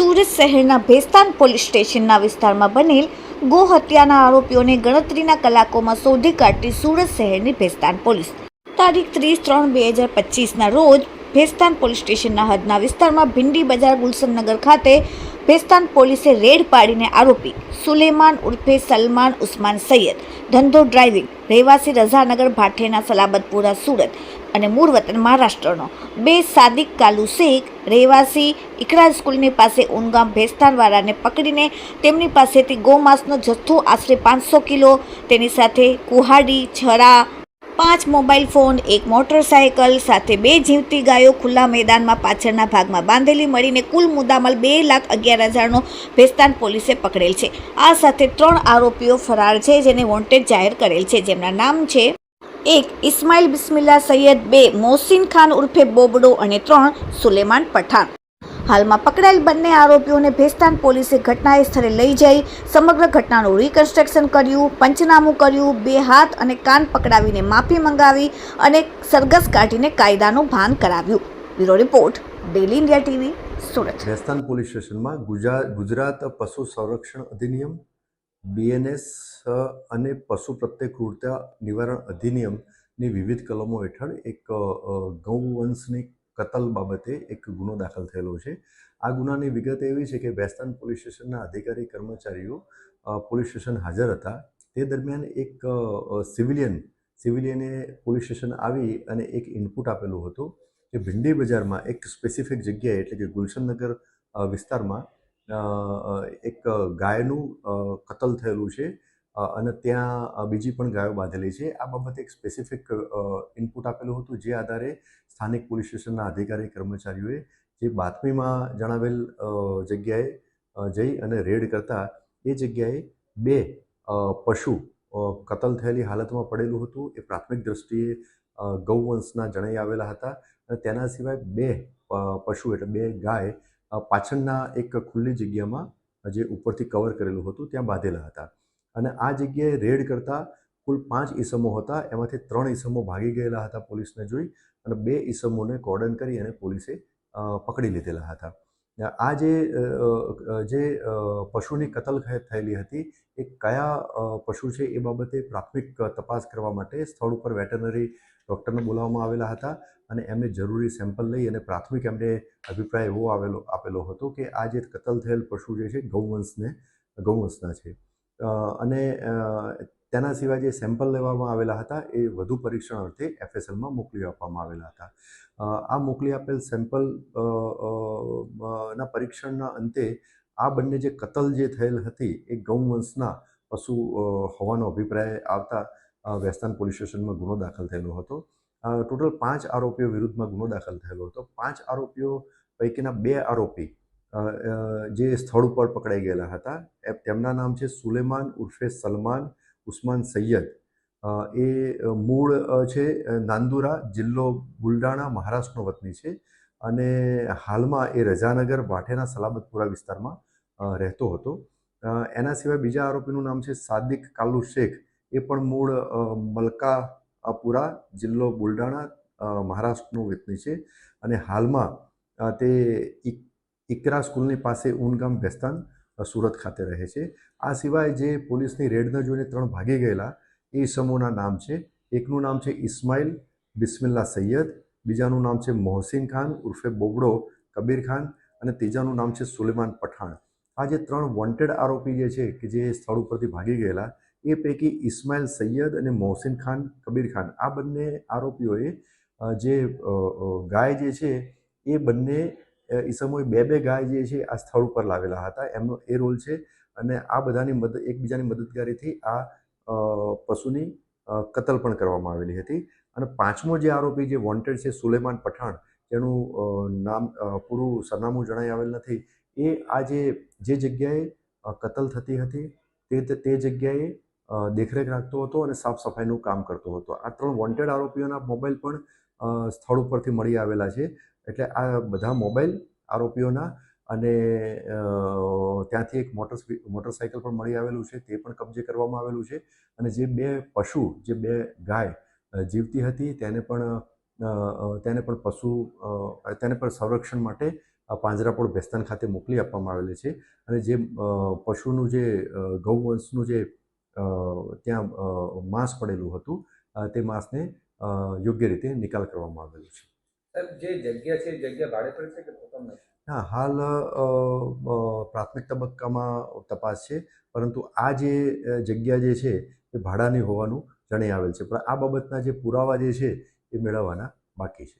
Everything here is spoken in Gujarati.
સુરત શહેરના ભેસ્તાન પોલીસ સ્ટેશનના વિસ્તારમાં બનેલ ગો હત્યાના આરોપીઓને ગણતરીના કલાકોમાં શોધી કાઢતી સુરત શહેરની ભેસ્તાન પોલીસ. તારીખ ત્રીસ ત્રણ બે હજાર પચીસના રોજ ભેસ્તાન પોલીસ સ્ટેશનના હદના વિસ્તારમાં ભિંડી બજાર ગુલશનનગર ખાતે ભેસ્તાન પોલીસે રેડ પાડીને આરોપી સુલેમાન ઉર્ફે સલમાન ઉસ્માન સૈયદ, ધંધો ડ્રાઇવિંગ, રહેવાસી રઝાનગર ભાઠેના સલાબતપુરા સુરત અને મૂળ વતન મહારાષ્ટ્રનો. બે સાદિક કાલુ શેખ રહેવાસી ઇકરા સ્કૂલની પાસે ઉનગામ ભેસ્તાનવાળાને પકડીને તેમની પાસેથી ગોમાંસનો જથ્થો આશરે પાંચસો કિલો, તેની સાથે કુહાડી, છરા, પાંચ મોબાઈલ ફોન, એક મોટરસાયકલ, સાથે બે જીવતી ગાયો ખુલ્લા મેદાનમાં પાછળના ભાગમાં બાંધેલી મળીને કુલ મુદ્દામાલ બે લાખ અગિયાર હજારનો ભેસ્તાન પોલીસે પકડેલ છે. આ સાથે ત્રણ આરોપીઓ ફરાર છે, જેને વોન્ટેડ જાહેર કરેલ છે, જેમના નામ છે એક ઇસ્માઇલ બિસ્મિલ્લા સૈયદ, બે મોહસિન ખાન ઉર્ફે બોબડો અને ત્રણ સુલેમાન પઠાણ. હાલમાં પકડાયેલ બંને આરોપીઓને ભેસ્તાન પોલીસે ઘટનાએ સ્થળે લઈ જઈ સમગ્ર ઘટનાનું રિકન્સ્ટ્રક્શન કર્યું, પંચનામું કર્યું, બે હાથ અને કાન પકડાવીને માફી મંગાવી અને સરઘસ કાઢીને કાયદાનું ભાન કરાવ્યું. Bureau report, daily India TV Surat. Bhestan police સ્ટેશનમાં ગુજરાત પશુ સંરક્ષણ અધિનિયમ બીએનએસ અને પશુ પ્રત્યે ક્રૂરતા નિવારણ અધિનિયમની વિવિધ કલમો હેઠળ એક ગૌવંશની કતલ બાબતે એક ગુનો દાખલ થયેલો છે. આ ગુનાની વિગત એવી છે કે ભેસ્તાન પોલીસ સ્ટેશનના અધિકારી કર્મચારીઓ પોલીસ સ્ટેશન હાજર હતા. તે દરમિયાન એક સિવિલિયન, સિવિલિયને પોલીસ સ્ટેશન આવી અને એક ઇનપુટ આપેલું હતું કે ભિંડી બજારમાં એક સ્પેસિફિક જગ્યાએ એટલે કે ગુલશનનગર વિસ્તારમાં એક ગાયનું કતલ થયેલું છે. અને ત્યાં બીજી પણ ગાયો બાંધેલી છે. આ બાબતે એક સ્પેસિફિક ઇનપુટ આપેલું હતું, જે આધારે સ્થાનિક પોલીસ સ્ટેશનના અધિકારી કર્મચારીઓએ જે બાતમીમાં જણાવેલ જગ્યાએ જઈ અને રેડ કરતા એ જગ્યાએ બે પશુ કતલ થયેલી હાલતમાં પડેલું હતું. એ પ્રાથમિક દ્રષ્ટિએ ગૌવંશના જણાઈ આવેલા હતા. અને તેના સિવાય બે પશુ એટલે બે ગાય પાછળના એક ખુલ્લી જગ્યામાં જે ઉપરથી કવર કરેલું હતું, ત્યાં બાંધેલા હતા. અને આ જગ્યાએ રેડ કરતા કુલ પાંચ ઈસમો હતા. એમાંથી ત્રણ ઈસમો ભાગી ગયેલા હતા પોલીસને જોઈ અને બે ઈસમોને કોર્ડન કરી અને પોલીસે પકડી લીધેલા હતા. આ જે જે પશુની કતલ થયેલી હતી, એ કયા પશુ છે એ બાબતે પ્રાથમિક તપાસ કરવા માટે સ્થળ ઉપર વેટરનરી ડૉક્ટરને બોલાવવામાં આવેલા હતા અને એમને જરૂરી સેમ્પલ લઈ અને પ્રાથમિક એમને અભિપ્રાય એવો આવેલો, આપેલો હતો કે આ જે કતલ થયેલ પશુ જે છે ગૌવંશને, ગૌવંશના છે. અને તેના સિવાય જે સેમ્પલ લેવામાં આવેલા હતા, એ વધુ પરીક્ષણ અર્થે એફએસએલમાં મોકલી આપવામાં આવેલા હતા. આ મોકલી આપેલ સેમ્પલ ના પરીક્ષણના અંતે આ બંને જે કતલ જે થયેલ હતી, એ ગૌવંશના પશુ હોવાનો અભિપ્રાય આવતા વેસ્તાન પોલીસ સ્ટેશનમાં ગુનો દાખલ થયેલો હતો. ટોટલ પાંચ આરોપીઓ વિરુદ્ધમાં ગુનો દાખલ થયેલો હતો. પાંચ આરોપીઓ પૈકીના બે આરોપી જે સ્થળ ઉપર પકડાઈ ગયેલા હતા. તેમના નામ છે સુલેમાન ઉર્ફે સલમાન ઉસ્માન સૈયદ. એ મૂળ છે, નાંદુરા જિલ્લો બુલડાણા મહારાષ્ટ્રનો વતની છે અને હાલમાં એ રજાનગર વાઠેના સલાબતપુરા વિસ્તારમાં રહેતો હતો. એના સિવાય બીજા આરોપીનું નામ છે સાદિક કાલુ શેખ. એ પણ મૂળ મલકાપુરા જિલ્લો બુલડાણા મહારાષ્ટ્રનો વતની છે અને હાલમાં તે ઇક- ઇકરા સ્કૂલની પાસે ઉનગામ ભેસ્તાન સુરત ખાતે રહે છે. આ સિવાય જે પોલીસની રેડને જોઈને ત્રણ ભાગી ગયેલા, એ સમૂહના નામ છે. એકનું નામ છે ઇસ્માઇલ, બિસ્મિલ્લા સૈયદ, બીજાનું નામ છે મોહસિન ખાન, ઉર્ફે બોબડો, કબીર ખાન અને ત્રીજાનું નામ છે સુલેમાન પઠાણ. આ જે ત્રણ વોન્ટેડ આરોપી જે છે કે જે સ્થળ ઉપરથી ભાગી ગયેલા, એ પૈકી ઇસ્માઇલ સૈયદ અને મોહસિન ખાન, કબીર ખાન, આ બંને આરોપીઓએ જે ગાય જે છે, એ બંને ઈસમોએ બે બે ગાય જે છે આ સ્થળ ઉપર લાવેલા હતા. એમનો એ રોલ છે અને આ બધાની મદદ એકબીજાની મદદગારીથી આ પશુની કતલ પણ કરવામાં આવેલી હતી. અને પાંચમો જે આરોપી જે વોન્ટેડ છે સુલેમાન પઠાણ, જેનું નામ પૂરું સરનામું જણાઈ આવેલ નથી, એ આ જે જે જગ્યાએ કતલ થતી હતી, તે તે જગ્યાએ દેખરેખ રાખતો હતો અને સાફ સફાઈનું કામ કરતો હતો. આ ત્રણ વોન્ટેડ આરોપીઓના મોબાઈલ પણ સ્થળ ઉપરથી મળી આવેલા છે. એટલે આ બધા મોબાઈલ આરોપીઓના અને ત્યાંથી એક મોટર મોટરસાઇકલ પણ મળી આવેલું છે, તે પણ કબજે કરવામાં આવેલું છે. અને જે બે પશુ, જે બે ગાય જીવતી હતી તેને પણ તેને પણ પશુ તેને પણ સંરક્ષણ માટે પાંજરાપોળ ભેસ્તાન ખાતે મોકલી આપવામાં આવેલી છે. અને જે પશુનું જે ગૌવંશનું જે ત્યાં માંસ પડેલું હતું તે માંસને યોગ્ય રીતે નિકાલ કરવામાં આવેલું છે. જે જગ્યા છે જગ્યા હા હાલ પ્રાથમિક તબક્કામાં તપાસ છે, પરંતુ આ જે જગ્યા જે છે, એ ભાડાની હોવાનું જણાઈ આવેલ છે. પણ આ બાબતના જે પુરાવા જે છે, એ મેળવવાના બાકી છે.